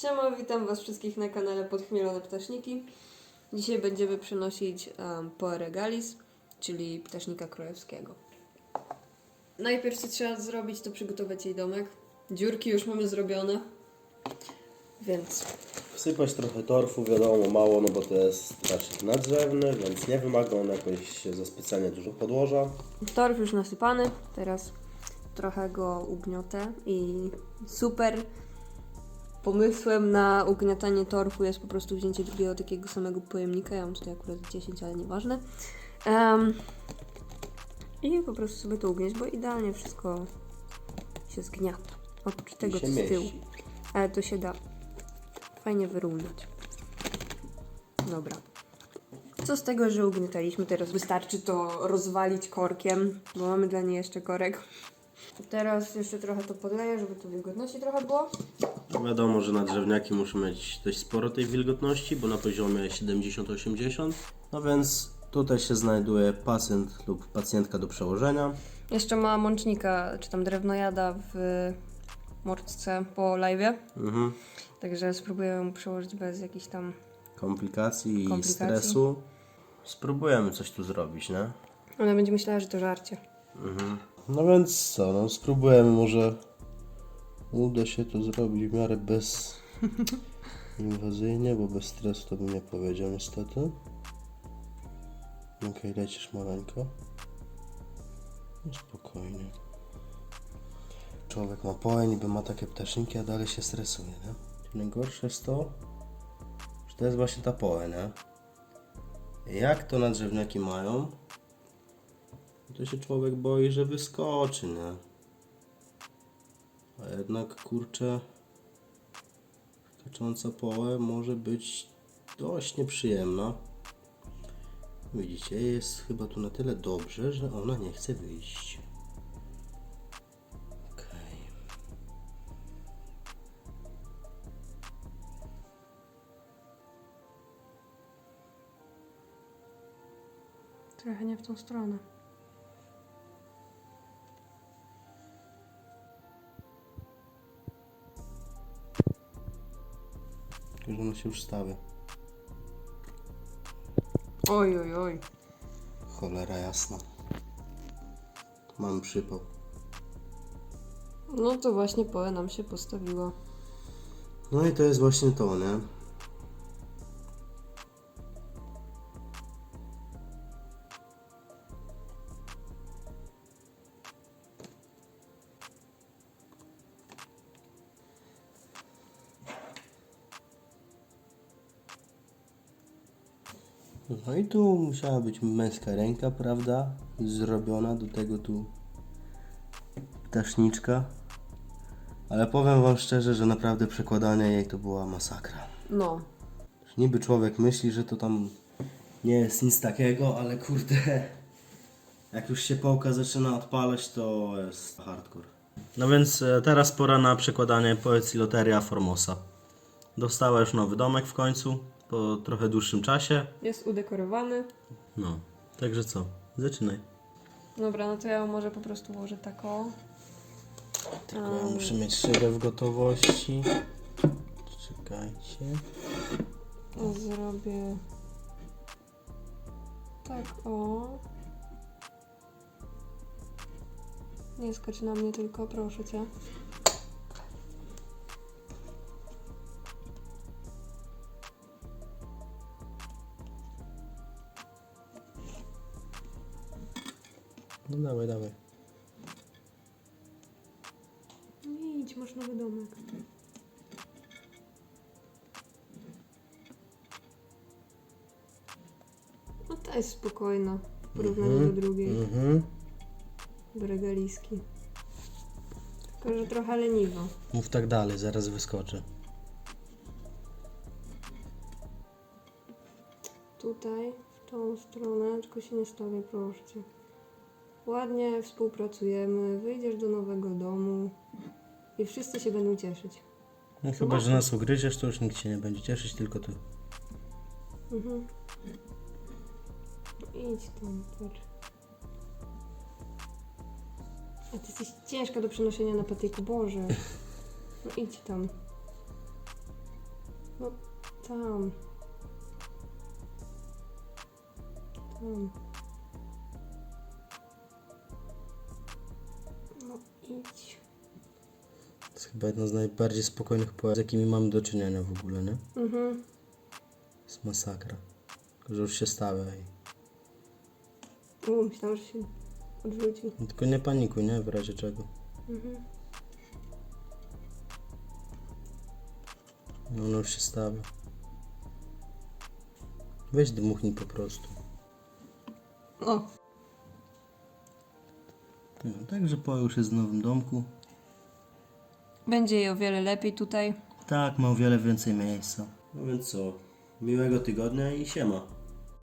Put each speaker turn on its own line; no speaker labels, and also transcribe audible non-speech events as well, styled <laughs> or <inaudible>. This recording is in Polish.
Siema, witam Was wszystkich na kanale Podchmielone Ptaszniki. Dzisiaj będziemy przynosić um, Poe Regalis, czyli ptasznika królewskiego. Najpierw co trzeba zrobić, to przygotować jej domek. Dziurki już mamy zrobione, więc
Wsypać trochę torfu, wiadomo, mało, no bo to jest raczej nadrzewny, więc nie wymaga on jakoś za specjalnie dużo podłoża.
torf już nasypany. Teraz trochę go ugniotę i super pomysłem na ugniatanie torfu jest po prostu wzięcie drugiego takiego samego pojemnika. Ja mam tutaj akurat 10, ale nieważne. Em, I po prostu sobie to ugnieść, bo idealnie wszystko się zgniata. Oprócz tego co z tyłu. Ale to się da fajnie wyrównać. Dobra. Co z tego, że ugniataliśmy, teraz wystarczy to rozwalić korkiem, bo mamy dla niej jeszcze korek. Teraz jeszcze trochę to podleję, żeby tu wilgotności trochę było.
No wiadomo, że nadrzewniaki muszą mieć dość sporo tej wilgotności, bo na poziomie 70-80. No więc tutaj się znajduje pacjent lub pacjentka do przełożenia.
Jeszcze ma mącznika, czy tam drewnojada w mordce po live'ie.
Mhm.
Także spróbuję ją przełożyć bez jakichś tam...
Komplikacji i
Komplikacji.
stresu. Spróbujemy coś tu zrobić, nie?
Ona będzie myślała, że to żarcie.
No więc co, no spróbujemy, może uda się to zrobić w miarę bez <laughs> inwazyjnie, bo bez stresu to bym nie powiedział niestety. Okej, lecisz maleńko. No spokojnie. Człowiek ma połę, niby ma takie ptaszniki, a dalej się stresuje, nie? Najgorsze jest to, że to jest właśnie ta połę, nie? Jak to nadrzewniaki mają, to się człowiek boi, że wyskoczy, nie? A jednak, kurczę, skacząca połę może być dość nieprzyjemna. Widzicie, jest chyba tu na tyle dobrze, że ona nie chce wyjść. Okej.
Trochę nie w tą stronę.
Że ona się już.
Oj, oj, oj.
Cholera jasna. Mam przypał.
No to właśnie Poe nam się postawiła.
No i to jest właśnie to, nie? No i tu musiała być męska ręka, prawda? Zrobiona do tego tu ptaszniczka. Ale powiem wam szczerze, że naprawdę przekładanie jej to była masakra.
No,
Niby człowiek myśli, że to tam nie jest nic takiego, ale kurde, jak już się pałka zaczyna odpalać, to jest hardcore. No więc e, teraz pora na przekładanie poezji Loteria Formosa. Dostała już nowy domek w końcu, po trochę dłuższym czasie.
jest udekorowany.
No, także co, zaczynaj.
Dobra, no to ja może po prostu ułożę taką.
Tylko ja muszę mieć szybę w gotowości. Czekajcie.
Zrobię tak o. Nie skacz na mnie tylko, proszę cię.
No dawaj, dawaj.
Nie idź, masz nowy domek. No ta jest spokojna w porównaniu do drugiej,
Mhm.
do regaliski. Tylko, że trochę leniwo.
Mów tak dalej, zaraz wyskoczę.
Tutaj, w tą stronę, tylko się nie stawię, proszę cię. Ładnie współpracujemy, wyjdziesz do nowego domu i wszyscy się będą cieszyć.
No chyba, że nas ugryziesz, to już nikt się nie będzie cieszyć, tylko ty.
Mhm. Idź tam, patrz. A ty jesteś ciężka do przenoszenia na patyku, Boże. No idź tam. No tam. Tam.
Chyba jedna z najbardziej spokojnych poezji, z jakimi mamy do czynienia w ogóle, nie?
Mhm.
To jest masakra. Tylko, że już się stawia i...
U, myślałam, że się odwrócił.
No Tylko nie panikuj, nie? W razie czego.
Mhm.
No ono już się stawia. Weź dmuchnij po prostu.
O,
Tak, Także po już jest w nowym domku.
Będzie jej o wiele lepiej tutaj.
Tak, ma o wiele więcej miejsca. No więc co? Miłego tygodnia i siema.